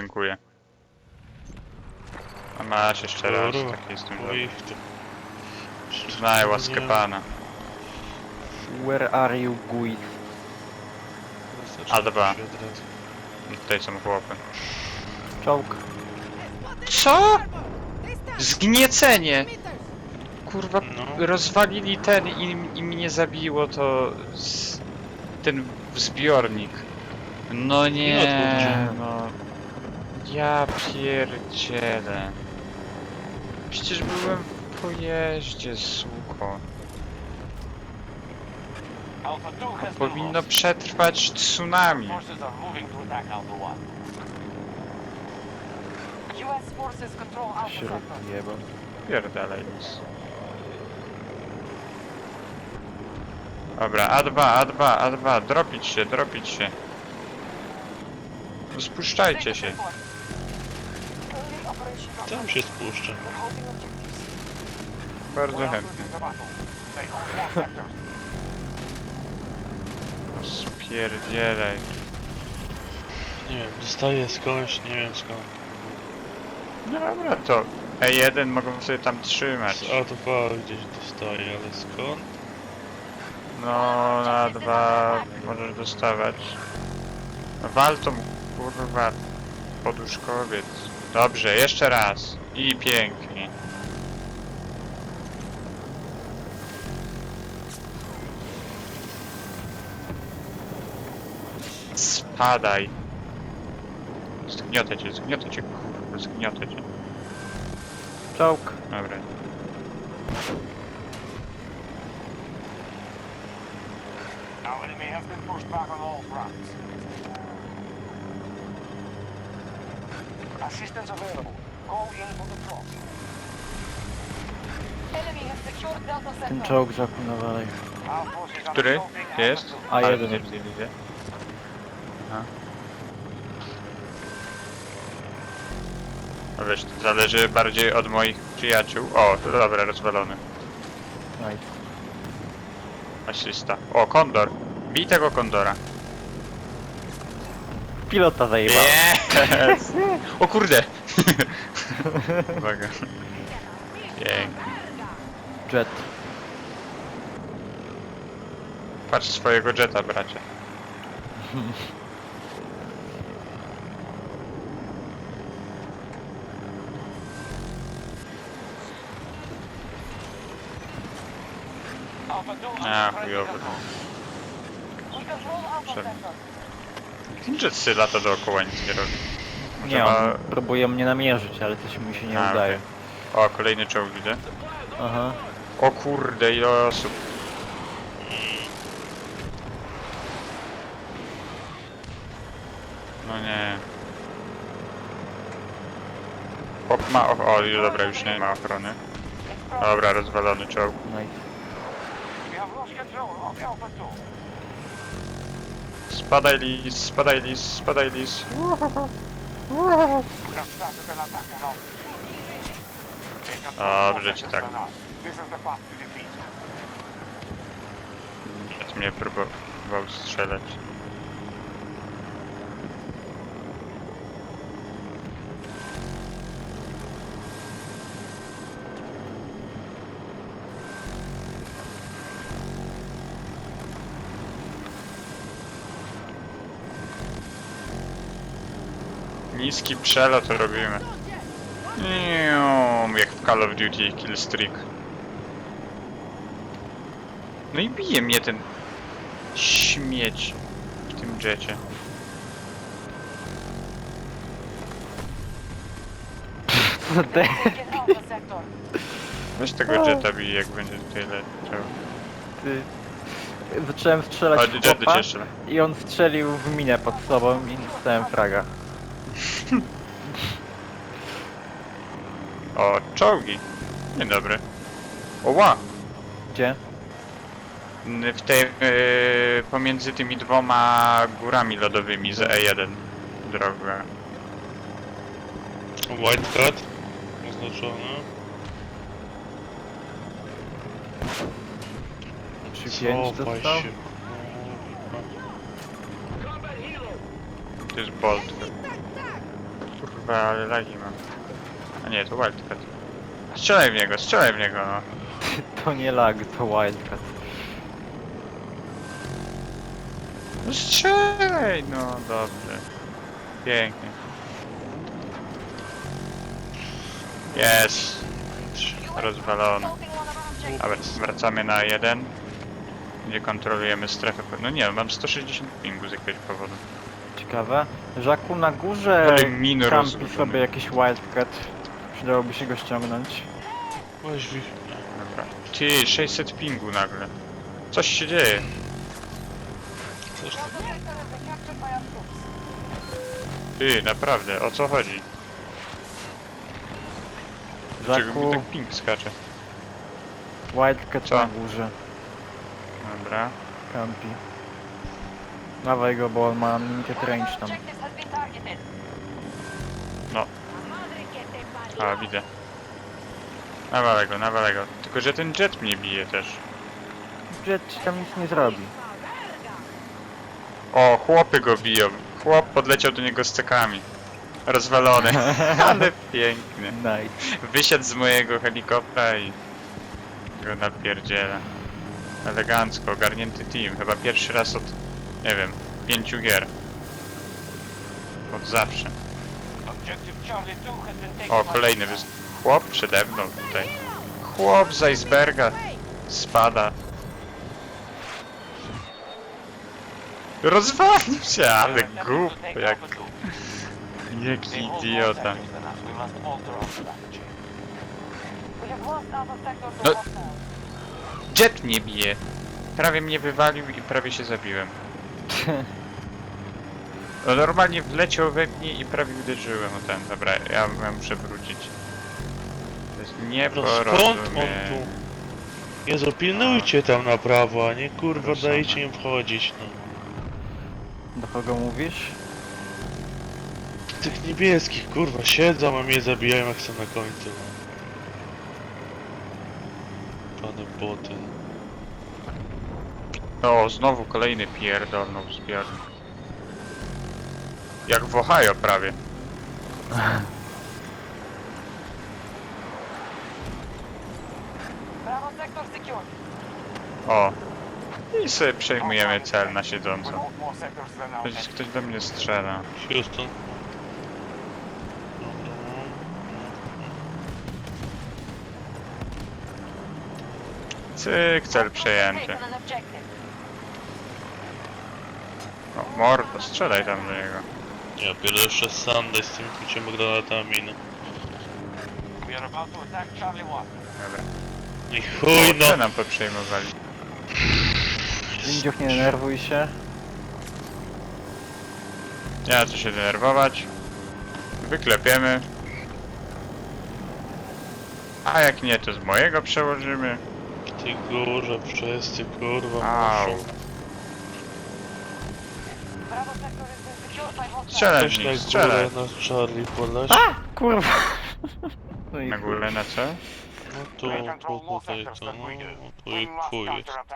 Dziękuję. A masz jeszcze raz, Kurwa, taki jestem. Oj. Znaj łaskę Nie, pana. Where are you, wystarczy A, dobra. razu. Tutaj są chłopy. Czołg. Co? Zgniecenie! Kurwa, No. rozwalili ten i, i mnie zabiło to z, ten zbiornik. No nie, no. Ja pierdzielę. Przecież byłem w pojeździe, suko. Alpha 2 has been Powinno przetrwać tsunami. Forces are moving to attack Alpha 1. US forces control Alpha Śrub sector. jeba. Pierdalej nic. Dobra, A2, A2, A2, dropić się, dropić się. Spuszczajcie się. Tam się spuszczę. Bardzo chętnie. Spierdzielej. Nie wiem, dostaję skądś, nie wiem skąd. Dobra, to E1 mogą sobie tam trzymać. Z A2 gdzieś dostaję, ale skąd? No, na dwa możesz dostawać. Wal tą kurwa poduszkowiec. Dobrze, jeszcze raz. I pięknie. Spadaj. Zgniotę cię, zgniotę cię, kurwa, zgniotę cię. Czołg. Dobra. Our enemy has been pushed back on all fronts. Assistance available. Call in for the drop. Enemy has secured Delta Ten sector. czołg zapłynowali. Our forces are Który? Jest? 2. A, Ale jeden. Widzę, widzę, widzę. A. No wiesz, to zależy bardziej od moich przyjaciół. O, to dobra, rozwalony. Nice. Asysta. O, kondor. Bij tego kondora. Pilota zajebał. Yes! O kurde! Uwaga. Pięknie. Jet. Patrz swojego jeta, bracie. Alpha 2 A, chujowy. friendly sy lata dookoła, nic nie robi. Może Nie, ma... on próbuje mnie namierzyć, ale coś mi się nie A, udaje. O, kolejny czołg widzę. Aha. O kurde, ile osób. No nie. O, ma, o, o, już dobra, już nie ma ochrony. Dobra, rozwalony czołg. Nice. We have lost control of Alpha 2. Spadaj lis, spadaj lis, spadaj lis. We have started an attack on Alpha 2. They control more Dobrze ci tak. Jet mnie próbował strzelać. Niski przelot robimy. Niu, Jak w Call of Duty Killstreak. No i bije mnie ten śmieć w tym jecie. Co sector. Weź tego jetta bij jak będzie tutaj leciał. ty. Zacząłem strzelać w cię i on strzelił w minę pod sobą i dostałem fraga. O, czołgi. Dzień dobry. O, ła! Gdzie? N- W tej, yy, pomiędzy tymi dwoma górami lodowymi z E1 droga. White Cat oznaczone. Czy 5 Cofaj dostał? się. To jest Bolt. Kurwa, ale lagi mam. A nie, to Wildcat. Strzelaj w niego, strzelaj w niego, no. To nie lag, to wildcat. No strzelaj, no dobrze. Pięknie. Jest. Rozwalony. Dobra, wracamy na jeden. Gdzie kontrolujemy strefę. No nie, mam 160 pingu z jakiegoś powodu. Ciekawe. Żaku na górze Ale kampi sobie jakiś wildcat. Przydałoby się go ściągnąć. Weź wi... Dobra. Ty, 600 pingu nagle. Coś się dzieje. Coś tam. Ty, naprawdę, o co chodzi? Dlaczego mi Żaku, tak ping skacze? wildcat Co? na górze. Dobra. Kampi. Dawaj go, bo on ma limited One of range tam. No. A, widzę. Nawalę go, nawalę go. Tylko, że ten jet mnie bije też. Jet ci tam nic nie zrobi. O, chłopy go biją. Chłop podleciał do niego z cekami. Rozwalony. Ale piękny. Nice. Wysiadł z mojego helikoptera i go napierdziela. Elegancko, ogarnięty team. Chyba pierwszy raz od, nie wiem, pięciu gier. Od zawsze. Objective Charlie 2 has been taken O, kolejny wys... Chłop przede mną tutaj. Chłop z iceberga spada. Rozwalił się, ale głup, jak... Jaki idiota. No. Jet mnie bije. Prawie mnie wywalił i prawie się zabiłem. No normalnie wleciał we mnie i prawie uderzyłem o ten. Dobra, ja, muszę wrócić. To jest No skąd on nieporozumienie. tu? Jezu, pilnujcie tam na prawo, a nie kurwa Proszę. dajcie im wchodzić, no. Do kogo mówisz? Tych niebieskich, kurwa, siedzą, a mnie zabijają jak są na końcu, no. Pane boty. O, znowu kolejny pierdolną zbiornik. Jak w Ohio prawie. O. I sobie przejmujemy cel na more sectors than our Ktoś, ktoś do mnie strzela. Houston. Cyk, cel przejęty. Taken an objective. O, mordo, strzelaj tam do niego. Ja pierdolę jeszcze Sunday z tymi kuciema granatami, no. We are about to attack Charlie 1. Dobra. I chuj, no. co nam poprzejmowali? Lindziuch, nie denerwuj się. Nie ma co się denerwować. Wyklepiemy. A jak nie, to z mojego przełożymy. Ty górze, wszyscy kurwa Au. muszą. Strzelaj w nich, strzelaj. na Charlie poleć. Kurwa. No i Na górę na co? No tu, tu, tutaj, to, no, tu i counterattack.